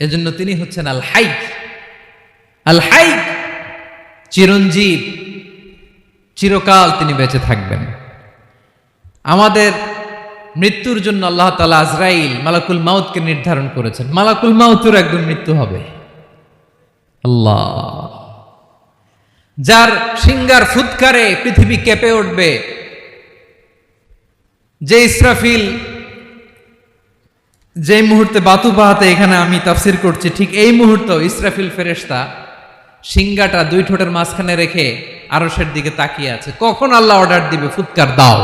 এজন্য তিনি হচ্ছেন আল হাইক। আল হাইক চিরঞ্জীব, চিরকাল তিনি বেঁচে থাকবেন। আমাদের মৃত্যুর জন্য আল্লাহ তালা আজরাইল মালাকুল মাউতকে নির্ধারণ করেছেন। মালাকুল মাউতের একদম মৃত্যু হবে। আল্লাহ। যার সিঙ্গার ফুৎকারে পৃথিবী কেঁপে উঠবে, যে ইসরাফিল যে মুহূর্তে বাতু বাহাতে এখানে আমি তাফসির করছি, ঠিক এই মুহূর্তে ইসরাফিল ফেরেশতা সিঙ্গাটা দুই ঠোঁটের মাঝখানে রেখে আরসের দিকে তাকিয়ে আছে। কখন আল্লাহ অর্ডার দিবে? ফুৎকার দাও।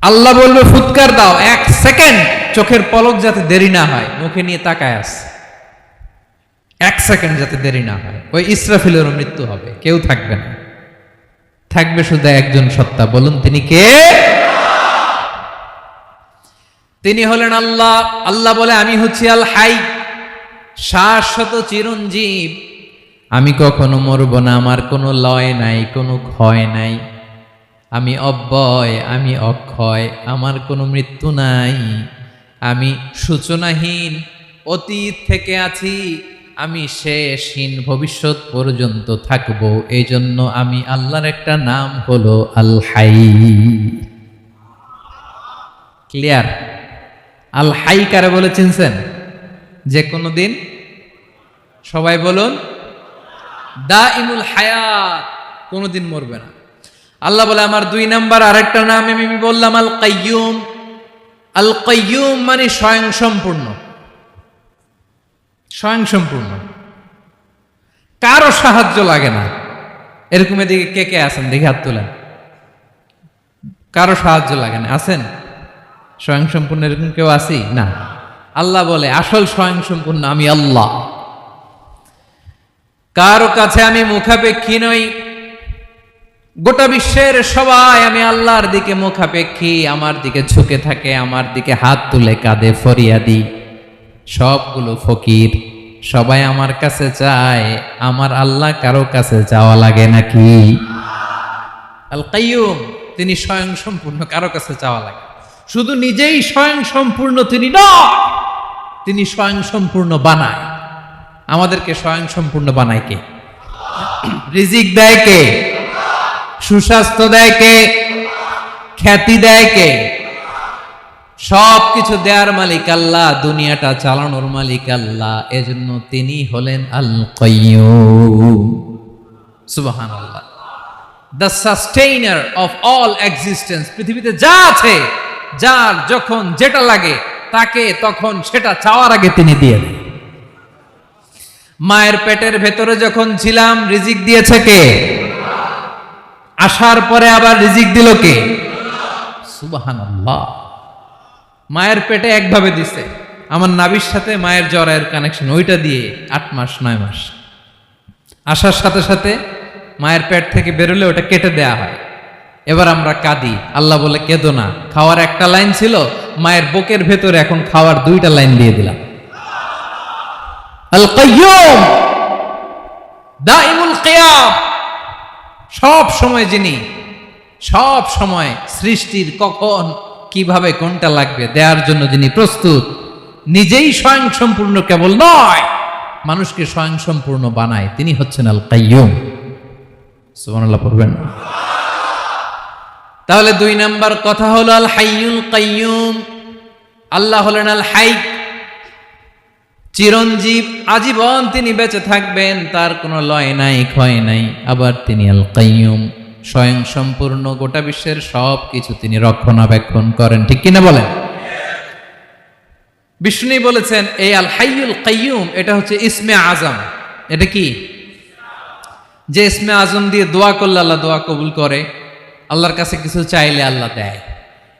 আল্লাহ বলবে, ফুৎকার দাও। এক সেকেন্ড। চোখের পলক যাতে দেরি না হয়, মুখে নিয়ে তাকায় আস। এক সেকেন্ড যাতে দেরি না হয়। ওই ইসরাফিলেরও মৃত্যু হবে। কেউ থাকবে না। থাকবে শুধু একজন সত্তা। বলুন, তিনি কে? তিনি হলেন আল্লাহ। আল্লাহ বলে, আমি হচ্ছি আল হাই, শাশ্বত চিরঞ্জীব। আমি কখনো মরব না, আমার কোনো লয় নাই, কোনো ক্ষয় নাই। আমি অব্যয়, আমি অক্ষয়, আমার কোনো মৃত্যু নাই। আমি সূচনাহীন, অতীত থেকে আছি। আমি শেষহীন, ভবিষ্যৎ পর্যন্ত থাকব। এই জন্য আমি আল্লাহর একটা নাম হলো আল হাই। ক্লিয়ার? আল হাই কারে বলে চিনছেন? যে কোনো দিন সবাই বলুন দা ইমুল হায়াত কোনোদিন মরবে না। আল্লাহ বলে, আমার দুই নাম্বার আরেকটা নাম আমি বললাম, আল কাইয়ুম। আল কাইয়ুম মানে স্বয়ং সম্পূর্ণ। স্বয়ং সম্পূর্ণ। কারও সাহায্য লাগে না। এরকম এদিকে কে কে আছেন? দেখে হাত তোলেন। কারও সাহায্য লাগে না। আছেন? স্বয়ং সম্পূর্ণ এরকম কেউ আছি? না। আল্লাহ বলে, আসল স্বয়ং সম্পূর্ণ আমি আল্লাহ। কারও কাছে আমি মুখাপেক্ষী নই। গোটা বিশ্বের সবাই আমি আল্লাহর দিকে মুখাপেক্ষী। আমার দিকে ঝুঁকে থাকে, আমার দিকে হাত তুলে কাঁদে, ফরিয়াদি। সবগুলো ফকির, সবাই আমার কাছে চায়, আমার আল্লাহ কারও কাছে যাওয়া লাগে নাকি? আল কাইয়ুম তিনি স্বয়ং সম্পূর্ণ কারও কাছে চাওয়া লাগে শুধু নিজেই স্বয়ং সম্পূর্ণ তিনি নয়, তিনি স্বয়ং সম্পূর্ণ বানায়। আমাদেরকে স্বয়ং সম্পূর্ণ বানায় কে? রিজিক দেয় কে? সুস্বাস্থ্য দেয় কে? খ্যাতি দেয় কে? সব কিছু দেয়ার মালিক আল্লাহ, দুনিয়াটা চালানোর মালিক আল্লাহ, এজন্য তিনি হলেন আল সুবাহান আল্লাহ the sustainer of all existence পৃথিবীতে যা আছে যার যখন যেটা লাগে, তাকে তখন সেটা চাওয়ার আগে তিনি দিয়ে দেন। মায়ের পেটের ভেতরে যখন ছিলাম, রিজিক দিয়েছে কে? আসার পরে আবার রিজিক দিল কে? সুবাহান মায়ের পেটে একভাবে দিছে। আমার নাবির সাথে মায়ের জরায়ের কানেকশন ওইটা দিয়ে আট মাস, নয় মাস। আসার সাথে সাথে মায়ের পেট থেকে বেরোলে ওটা কেটে দেয়া হয়। এবার আমরা কাঁদি। আল্লাহ বলে, কেঁদো না। খাওয়ার একটা লাইন ছিল, মায়ের বুকের ভেতরে এখন খাওয়ার দুইটা লাইন দিয়ে দিলাম। আল সব সময় যিনি, সব সময় সৃষ্টির কখন, কীভাবে কোনটা লাগবে দেওয়ার জন্য যিনি প্রস্তুত, নিজেই স্বয়ং সম্পূর্ণ কেবল নয়, মানুষকে স্বয়ং সম্পূর্ণ বানায়, তিনি হচ্ছেন আল কাইয়ুম সুবহানাল্লাহ, পড়বেন। না তাহলে দুই নাম্বার কথা হলো, আল হাইয়ুল কাইয়ুম। আল্লাহ হলেন আল হাই। চিরঞ্জীব, আজীবন তিনি বেঁচে থাকবেন, তার কোনো লয় নাই, ক্ষয় নাই। আবার তিনি আল কাইয়ুম। স্বয়ং সম্পূর্ণ গোটা বিশ্বের সব কিছু তিনি রক্ষণাবেক্ষণ করেন। ঠিক কিনা বলেন? বিষ্ণু বলেছেন, এই আল হাইয়ুল কাইয়ুম, এটা হচ্ছে ইসমে আজম। এটা কি? যে ইসমে আজম দিয়ে দোয়া করলে আল্লাহ দোয়া কবুল করে। আল্লাহর কাছে কিছু চাইলে আল্লাহ দেয়।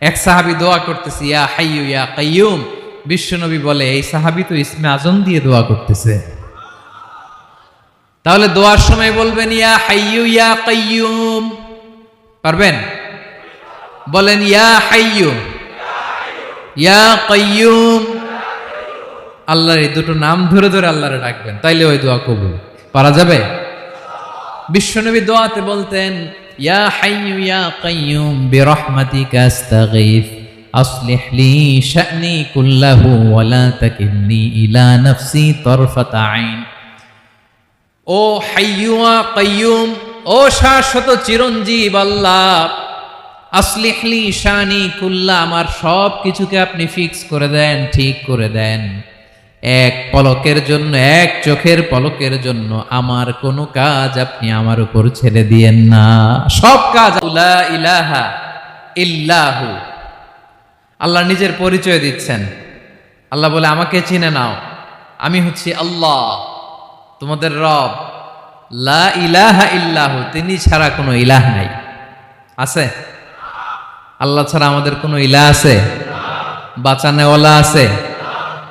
এক সাহাবি দোয়া করতেছে, ইয়া হাইয়ু, ইয়া কাইয়ুম। বিশ্বনবী বলে, এই সাহাবি তো ইসমে আজম দিয়ে দোয়া করতেছে। তাহলে দোয়ার সময় বলবেন, ইয়া হাইয়ু, ইয়া কাইয়ুম। পারবেন? বলেন, ইয়া হাইয়ু, ইয়া কাইয়ুম। আল্লাহর এই দুটো নাম ধরে ধরে আল্লাহরে ডাকবেন, তাইলে ওই দোয়া কবুল। পারা যাবে? বিশ্বনবী দোয়াতে বলতেন ইয়া হাইয়ু ইয়া কাইয়ুম বিরহমাতিকা আস্তাগীথ أصلح لي شأني كله ولا تكلني إلى نفسي طرفة عين ও হাইয়ুয়া কাইয়ুম ও শাশ্বত চিরঞ্জীব আল্লাহ আসলিহলি শানি কুল্লা আমার সব কিছুকে আপনি ফিক্স করে দেন ঠিক করে দেন এক পলকের জন্য, এক চোখের পলকের জন্য আমার কোনো কাজ আপনি আমার উপর ছেড়ে দিয়েন না। সব কাজ ইলাহা ইল্লাহু। আল্লাহ নিজের পরিচয় দিচ্ছেন। আল্লাহ বলে, আমাকে চিনে নাও। আমি হচ্ছি আল্লাহ, তোমাদের রব। লা ইলাহা ইল্লাহু, তিনি ছাড়া কোনো ইলাহ নাই। আছে? আল্লাহ ছাড়া আমাদের কোনো ইলাহ আছে? বাঁচানেওয়ালা আছে?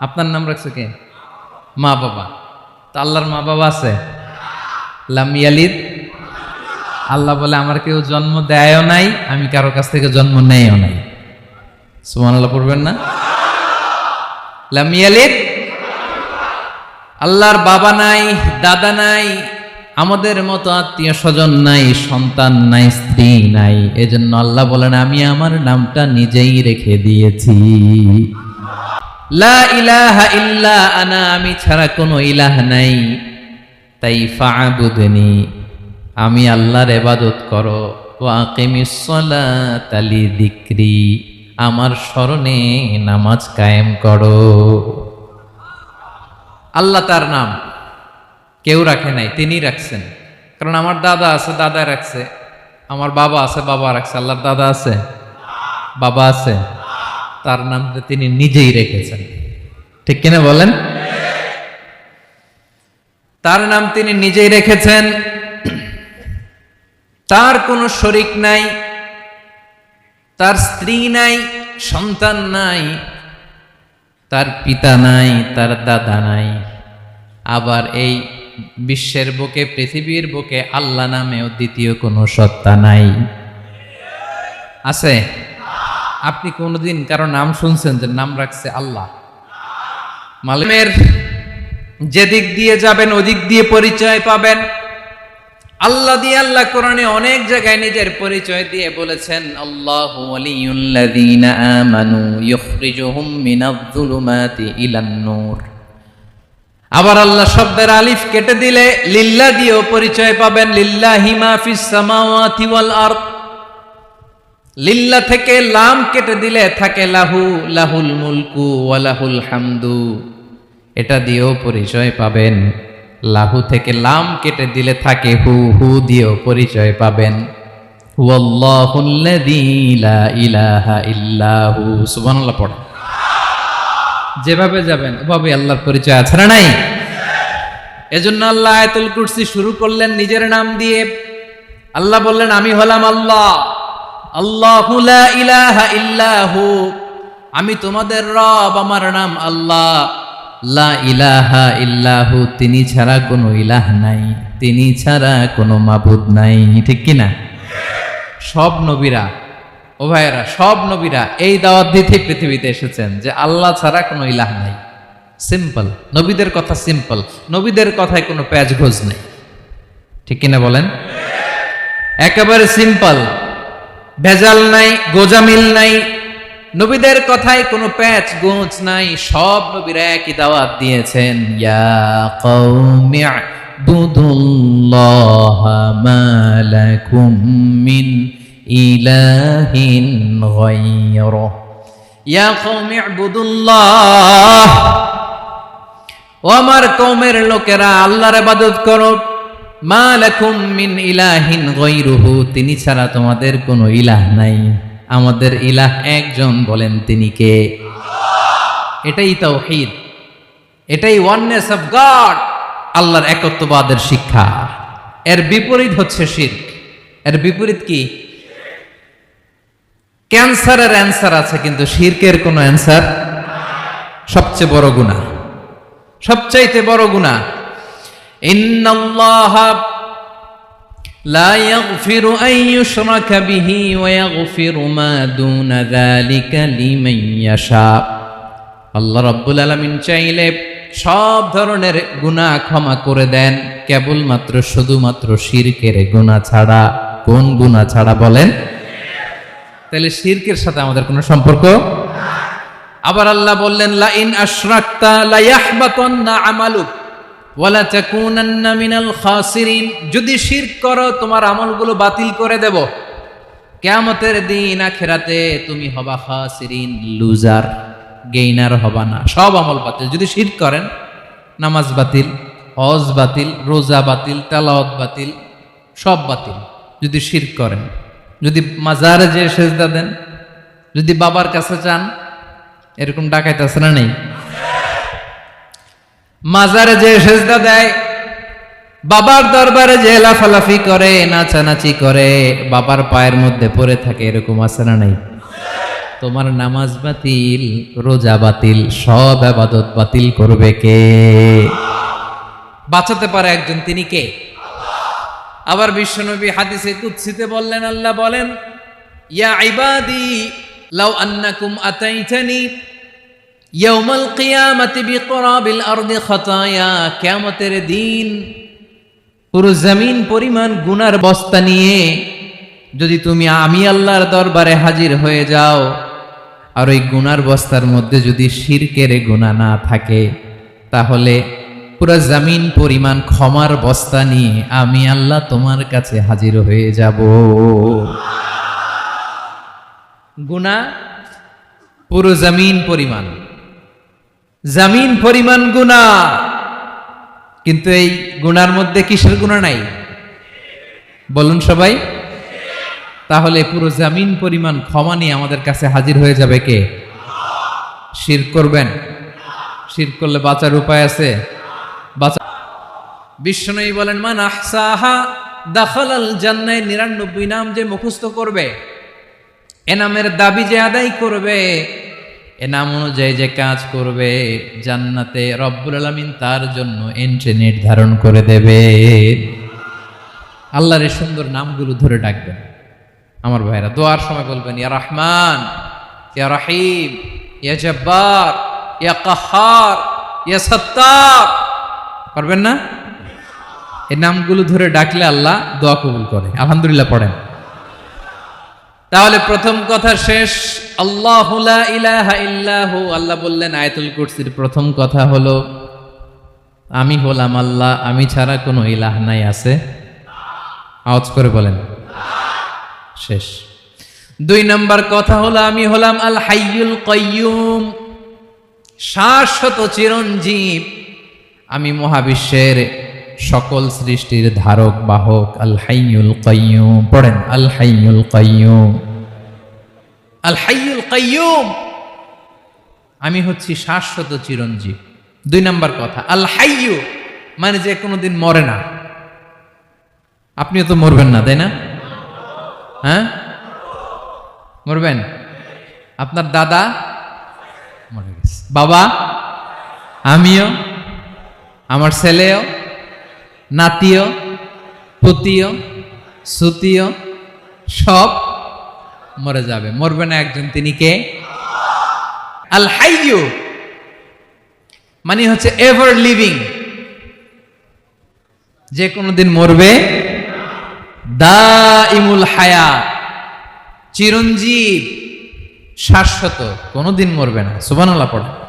আপনার নাম রাখছে কে? মা বাবা। তো আল্লাহর মা বাবা আছে? লাম ইয়ালিদ? আল্লাহ বলে, আমার কেউ জন্ম দেয়ও নাই, আমি কারও কাছ থেকে জন্ম নেয়ও নাই। সুমান আল্লাহ পড়বেন না? লাম ইয়ালিদ? আল্লাহর বাবা নাই, দাদা নাই, আমাদের মতো আত্মীয় স্বজন নাই, সন্তান নাই, স্ত্রী নাই। এজন্য আল্লাহ বলেন, আমি আমার নামটা নিজেই রেখে দিয়েছি। লা ইলাহা ইল্লা আনা, আমি ছাড়া কোনো ইলাহ নাই। তাই ফাবুদনি, আমি আল্লাহর এবাদত করো। ওয়াকিমিস সালাতালি দিক্রি আমার স্মরণে নামাজ কায়েম করো। আল্লাহ তার নাম কেউ রাখে নাই তিনি রাখছেন। কারণ আমার দাদা আছে দাদা রাখছে। আমার বাবা আছে, বাবা রাখছে। আল্লাহর দাদা আছে, বাবা আছে। তার নাম তিনি নিজেই রেখেছেন। ঠিক কিনা বলেন? তার নাম তিনি নিজেই রেখেছেন। তার কোনো শরিক নাই, তার স্ত্রী নাই, সন্তান নাই, তার পিতা নাই, তার দাদা নাই। আবার এই বিশ্বের বুকে, পৃথিবীর বুকে আল্লাহ নামেও দ্বিতীয় কোনো সত্তা নাই। আছে? আপনি কোনোদিন কারও নাম শুনছেন যে নাম রাখছে আল্লাহ? মালিমের যেদিক দিয়ে যাবেন ওদিক দিয়ে পরিচয় পাবেন। আল্লাহ দিয়ে আল্লাহ কোরআনে অনেক জায়গায় নিজের পরিচয় দিয়ে বলেছেন, আল্লাহু আমানু ইখরিজুহুম মিনায-যুলুমাতি আবার আল্লাহ শব্দের আলিফ কেটে দিলে, লিল্লাহ দিয়েও পরিচয় পাবেন, লিল্লাহি মা ফিস সামাওয়াতি ওয়াল আরদ। লিল্লা থেকে লাম কেটে দিলে থাকে লাহু, লাহুল মুলকু ওয়ালাহুল হামদু। এটা দিয়েও পরিচয় পাবেন। লাহু থেকে লাম কেটে দিলে থাকে হু হু দিয়েও পরিচয় পাবেন। যেভাবে যাবেন ওভাবে আল্লাহর পরিচয় আছে না নাই? এজন্য আল্লাহ আয়াতুল কুরসি শুরু করলেন নিজের নাম দিয়ে। আল্লাহ বললেন, আমি হলাম আল্লাহ। ইল্লাহু। আমি তোমাদের রব, আমার নাম আল্লাহ। লা ইলাহা ইল্লাহু, তিনি ছাড়া কোনো ইলাহ নাই। তিনি ছাড়া কোনো মাবুদ নাই। ঠিক কি না? সব নবীরা, ও ভাইয়েরা, সব নবীরা এই দাওয়াত দিতে পৃথিবীতে এসেছেন যে আল্লাহ ছাড়া কোনো ইলাহ নাই। সিম্পল, নবীদের কথা সিম্পল। নবীদের কথায় কোনো প্যাচ ঘোষ নেই। ঠিক কিনা বলেন? একেবারে সিম্পল। ভেজাল নাই, গোজামিল নাই। নবীদের কথায় কোনো প্যাচ গোঁজ নাই, সব নবীরা একই দাওয়াত দিয়েছেন। ইয়া মিন ইয়া ও আমার কৌমের লোকেরা, আল্লাহর আবাদত করো। মা মিন ইলাহিন গায়রুহু, তিনি ছাড়া তোমাদের কোনো ইলাহ নাই। আমাদের ইলাহ একজন বলেন তিনি কে? এটাই তাওহীদ। এটাই ওয়াননেস অফ গড আল্লাহর একত্ববাদের শিক্ষা। এর বিপরীত হচ্ছে শিরক। এর বিপরীত কি? ক্যান্সারের অ্যান্সার আছে, কিন্তু শিরকের কোনো অ্যান্সার সবচেয়ে বড় গুনাহ। সবচাইতে বড় গুণা ইন্নাল্লাহ لا يغفر أن يشرك به ويغفر ما دون ذلك لمن يشاء আল্লাহ রব্বুল আলমিন চাইলে সব ধরনের গুনাহ ক্ষমা করে দেন কেবলমাত্র শুধুমাত্র শিরকের গুনাহ ছাড়া কোন গুনাহ ছাড়া বলেন তাহলে শিরকের সাথে আমাদের কোনো সম্পর্ক আবার আল্লাহ বললেন লা ইন আশরাকতা লা ইয়াহবাতান্না আমালুক ওয়ালা তাকুনান্না মিনাল খাসিরিন, যদি শিরক করো, তোমার আমলগুলো বাতিল করে দেব। কিয়ামতের দিন আখিরাতে তুমি হবা খাসিরিন, লুজার, গেইনার হবা না। সব আমল বাতিল। যদি শিরক করেন, নামাজ বাতিল, হজ বাতিল, রোজা বাতিল, তেলাওয়াত বাতিল, সব বাতিল। যদি শির করেন, যদি মাজারে যে সেজদা দেন, যদি বাবার কাছে চান এরকম ডাকাইতে আছে না নেই? মাজারে যে সেজদা দেয়, বাবার দরবারে যে লাফালাফি করে, নাচানাচি করে, বাবার পায়ের মধ্যে পড়ে থাকে, এরকম আছে না নাই? তোমার নামাজ বাতিল, রোজা বাতিল, সব আবাদত বাতিল করবে কে? বাঁচাতে পারে একজন, তিনি কে? আবার বিশ্বনবী হাদিসে কুৎসিতে বললেন, আল্লাহ বলেন, ইয়া ইবাদি, লাউ আন্নাকুম আতাইতানি ইয়াউমাল কিয়ামাতি বিকরাবিল আরদি খাতায়া, কিয়ামতের দিন পুরো জমিন পরিমাণ গুনার বস্তা নিয়ে যদি তুমি আমি আল্লাহর দরবারে হাজির হয়ে যাও, আর ওই গুনার বস্তার মধ্যে যদি শিরকের গুণা না থাকে, তাহলে পুরো জমিন পরিমাণ ক্ষমার বস্তা নিয়ে আমি আল্লাহ তোমার কাছে হাজির হয়ে যাব। গুণা পুরো জমিন পরিমাণ। জমিন পরিমাণ গুণা কিন্তু এই গুনার মধ্যে কিসের গুণা নাই? বলুন সবাই। তাহলে পুরো জামিন পরিমাণ ক্ষমা নিয়ে আমাদের কাছে হাজির হয়ে যাবে কে? শির করবেন। শির করলে বাঁচার উপায় আছে? বাঁচা বিষ্ণুই বলেন, মান আহসাহা দাখালাল জান্নায় নিরানব্বই নাম যে মুখস্থ করবে। এনামের দাবি যে আদায় করবে এনাম অনুযায়ী যে কাজ করবে, জান্নাতে রব্বুল আলমিন তার জন্য এন্ট্রি নির্ধারণ করে দেবে। আল্লাহর এই সুন্দর নামগুলো ধরে ডাকবেন। আমার ভাইরা, দোয়ার সময় বলবেন, ইয়া রহমান, ইয়া রাহিম, ইয়া জব্বার, ইয়া কাহার, ইয়া সত্তার। পারবেন না? এই নামগুলো ধরে ডাকলে আল্লাহ দোয়া কবুল করে। আলহামদুলিল্লাহ পড়েন। তাহলে প্রথম কথা শেষ। আল্লাহ আল্লাহ বললেন, আয়তুল কুরসির প্রথম কথা হলো, আমি হলাম আল্লাহ, আমি ছাড়া কোনো ইলাহ নাই, আছে? আওয়াজ করে বলেন। শেষ। দুই নম্বর কথা হলো, আমি হলাম আল হাইয়ুল কয়্যুম শাশ্বত চিরঞ্জীব। আমি মহাবিশ্বের সকল সৃষ্টির ধারক, বাহক, আল হাইয়ুল কয়্যুম পড়েন, আল হাইয়ুল কয়্যুম আল হাইয়ুল কয়্যুম আমি হচ্ছি শাশ্বত চিরঞ্জীব। দুই নম্বর কথা আল হাইয়ু মানে যে কোনো দিন মরে না। আপনিও তো মরবেন না, তাই না? হ্যাঁ? মরবেন? আপনার দাদা মরে গেছে। বাবা? আমিও? আমার ছেলেও? নাতিও? পুতিও? সুতিও? সব মরে যাবে। মরবে না একজন, তিনি কে? আল হাইয়ু। মানে হচ্ছে এভার লিভিং যে কোনোদিন মরবে দা ইমুল হায়া, চিরঞ্জীব, শাশ্বত, কোনোদিন মরবে না। সুবানাল্লাহ পড়ে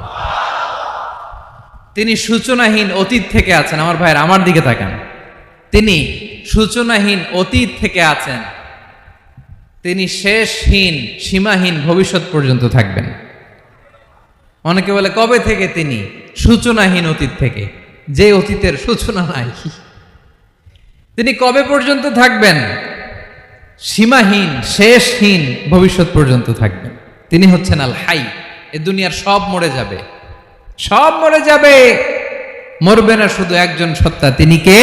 তিনি সূচনাহীন অতীত থেকে আছেন। আমার ভাইয়ের, আমার দিকে তাকান। তিনি সূচনাহীন অতীত থেকে আছেন। তিনি শেষহীন, সীমাহীন ভবিষ্যৎ পর্যন্ত থাকবেন। অনেকে বলে, কবে থেকে তিনি? সূচনাহীন অতীত থেকে। যে অতীতের সূচনা নাই। তিনি কবে পর্যন্ত থাকবেন? সীমাহীন, শেষহীন ভবিষ্যৎ পর্যন্ত থাকবেন। তিনি হচ্ছেন আল হাই। এ দুনিয়ার সব মরে যাবে। সব মরে যাবে। মরবে না শুধু একজন সত্তা। তিনি কে?